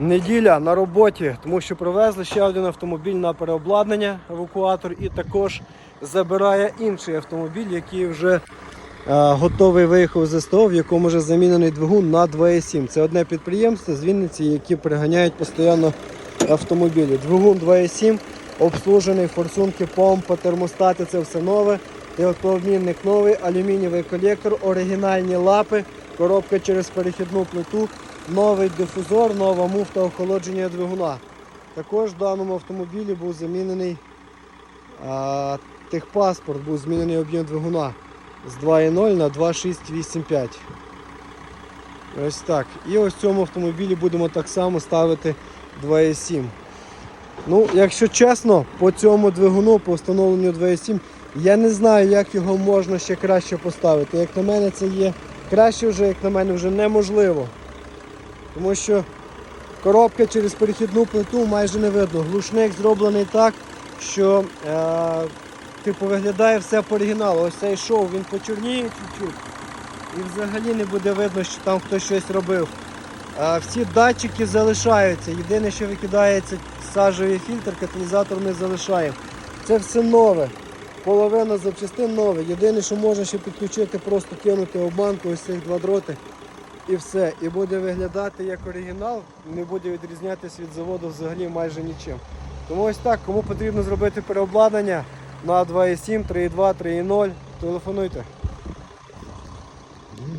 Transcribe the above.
Неділя на роботі, тому що привезли ще один автомобіль на переобладнання, евакуатор, і також забирає інший автомобіль, який вже е, готовий виїхав з СТО, в якому вже замінений двигун на 2.7. Це одне підприємство з Вінниці, які приганяють постійно автомобілі. Двигун 2.7, обслужений, форсунки, помпа, термостати, це все нове. Теплообмінник новий, алюмінієвий колектор, оригінальні лапи, коробка через перехідну плиту, новий дифузор, нова муфта охолодження двигуна. Також в даному автомобілі був замінений а, техпаспорт, був змінений об'єм двигуна з 2.0 на 2.685. Ось так. І ось в цьому автомобілі будемо так само ставити 2.7. Ну, якщо чесно, по цьому двигуну, по встановленню 2.7, я не знаю, як його можна ще краще поставити. Як на мене, це є краще вже, як на мене, вже неможливо. Тому що коробка через перехідну плиту майже не видно. Глушник зроблений так, що е, типу, виглядає все по оригіналу. Ось цей шов він почорніє чуть-чуть. І взагалі не буде видно, що там хтось щось робив. А всі датчики залишаються. Єдине, що викидається сажовий фільтр, каталізатор ми залишаємо. Це все нове. Половина запчастин нове. Єдине, що можна ще підключити, просто кинути обманку, ось цих два дроти. І все. І буде виглядати як оригінал, не буде відрізнятися від заводу взагалі майже нічим. Тому ось так, кому потрібно зробити переобладнання на 2.7, 3.2, 3.0, телефонуйте.